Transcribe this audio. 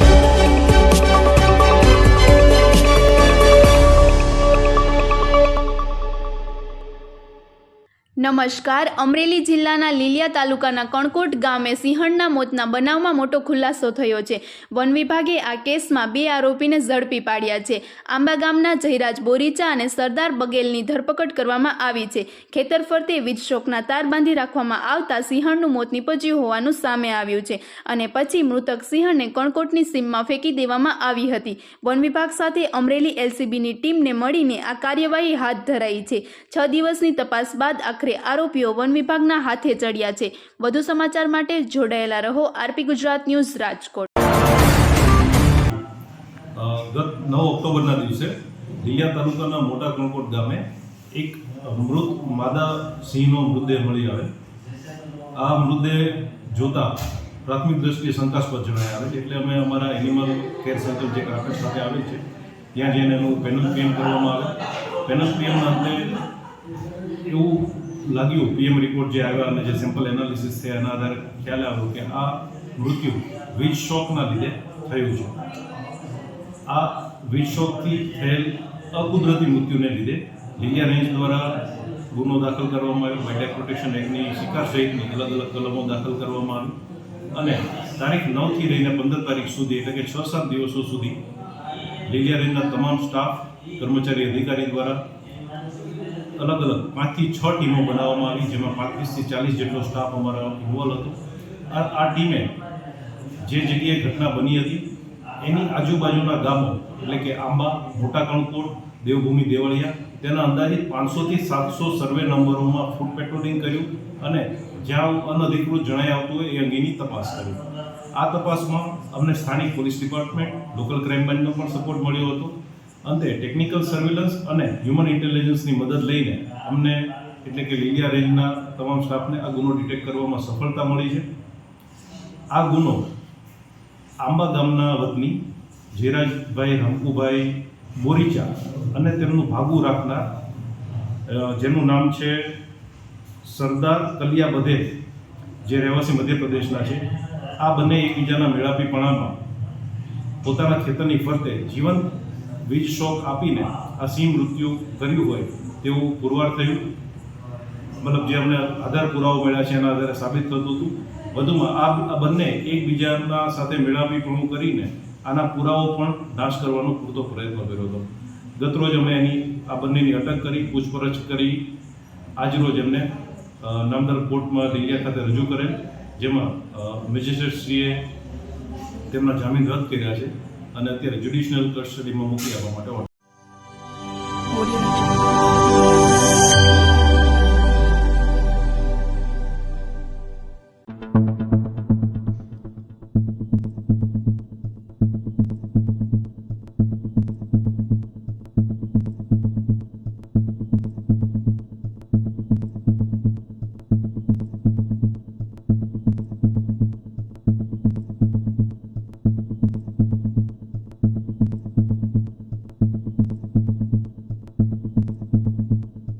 Bye. નમસ્કાર. અમરેલી જિલ્લાના લીલિયા તાલુકાના કણકોટ ગામે સિંહણના મોતના બનાવમાં મોટો ખુલાસો થયો છે. વન વિભાગે આ કેસમાં બે આરોપીને ઝડપી પાડ્યા છે. આંબા ગામના જયરાજ બોરીચા અને સરદાર બગેલની ધરપકડ કરવામાં આવી છે. ખેતર ફરતે વીજ શોકના તાર બાંધી રાખવામાં આવતા સિંહણનું મોત નીપજ્યું હોવાનું સામે આવ્યું છે અને પછી મૃતક સિંહણને કણકોટની સીમમાં ફેંકી દેવામાં આવી હતી. વન વિભાગ સાથે અમરેલી એલસીબીની ટીમને મળીને આ કાર્યવાહી હાથ ધરાઈ છે. છ દિવસની તપાસ બાદ આખરે આરોપીઓ વન વિભાગના હાથે ચડ્યા છે. વધુ સમાચાર માટે જોડાયેલા રહો આરપી ગુજરાત ન્યૂઝ રાજકોટ. ગત નવ ઓક્ટોબરના દિવસે લીલિયા તાલુકાના મોટા કણકોટ ગામે એક મૃત માદા સિંહનો મૃતદેહ મળી આવે. આ મૃતદેહ જોતા પ્રાથમિક દ્રષ્ટિએ શંકાસ્પદ જણાય આવે એટલે અમે અમારા એનિમલ કેર સેન્ટર જે કાકડ સાથે આવે છે, ત્યાં જઈને એનું પેનલ પીએમ કરવામાં આવે. પેનલ પીએમના અંતે એવું લાગ્યું પીએમ રિપોર્ટ જે આવ્યા અને જે સેમ્પલ એનાલિસિસ થયા એના આધારે ખ્યાલ આવ્યો કે આ મૃત્યુ વીજ શોકના લીધે થયું છે. આ વીજ શોકથી થયેલ અકુદરતી મૃત્યુને લીધે લીલિયા રેન્જ દ્વારા ગુનો દાખલ કરવામાં આવ્યો. વાઇલ્ડ પ્રોટેક્શન એક્ટની શિકાર સહિતની અલગ અલગ કલમો દાખલ કરવામાં આવી. અને તારીખ નવથી લઈને પંદર તારીખ સુધી એટલે કે છ સાત દિવસો સુધી લીલિયા રેન્જના તમામ સ્ટાફ, કર્મચારી, અધિકારી દ્વારા અલગ અલગ પાંચથી છ ટીમો બનાવવામાં આવી, જેમાં પાંત્રીસથી ચાલીસ જેટલો સ્ટાફ અમારો ઇન્વોલ્વ હતો. આ આ ટીમે જે જગ્યાએ ઘટના બની હતી, એની આજુબાજુના ગામો, એટલે કે આંબા મોટા કણકોટ દેવભૂમિ દેવળિયા, તેના અંદાજિત પાંચસોથી સાતસો સર્વે નંબરોમાં ફૂડ પેટ્રોલિંગ કર્યું અને જ્યાં અનધિકૃત જણાઈ આવતું હોય એ અંગેની તપાસ કરી. આ તપાસમાં અમને સ્થાનિક પોલીસ ડિપાર્ટમેન્ટ લોકલ ક્રાઇમ બ્રાન્ચનો પણ સપોર્ટ મળ્યો હતો. અંતે ટેકનિકલ સર્વેલન્સ અને હ્યુમન ઇન્ટેલિજન્સની મદદ લઈને અમને એટલે કે લીલિયા રેન્જના તમામ સ્ટાફને આ ગુનો ડિટેક્ટ કરવામાં સફળતા મળી છે. આ ગુનો આંબા ગામના વતની જીરાજભાઈ રંકુભાઈ બોરીચા અને તેમનું ભાગું રાખનાર જેનું નામ છે સરદાર કલિયા બધે, જે રહેવાસી મધ્યપ્રદેશના છે, આ બંને એકબીજાના મેળાપીપણામાં પોતાના ખેતરની ફરતે જીવંત વીજ શોક આપીને આ સિંહ મૃત્યુ કર્યું હોય તેવું પુરવાર થયું. મતલબ જે અમને આધાર પુરાવો મળ્યા છે એના આધારે સાબિત થતું હતું. વધુમાં આ બંને એકબીજાના સાથે મેળાપીપણું કરીને આના પુરાવો પણ નાશ કરવાનો પૂરતો પ્રયત્ન કર્યો હતો. ગતરોજ અમે એની આ બંનેની અટક કરી, પૂછપરછ કરી. આજરોજ એમને નામદાર કોર્ટમાં લીલિયા ખાતે રજૂ કરેલ, જેમાં મેજિસ્ટ્રેટશ્રીએ તેમના જામીન રદ કર્યા છે. અને અત્યારે જ્યુડિશિયલ કસ્ટડીમાં મૂકી આપવા માટે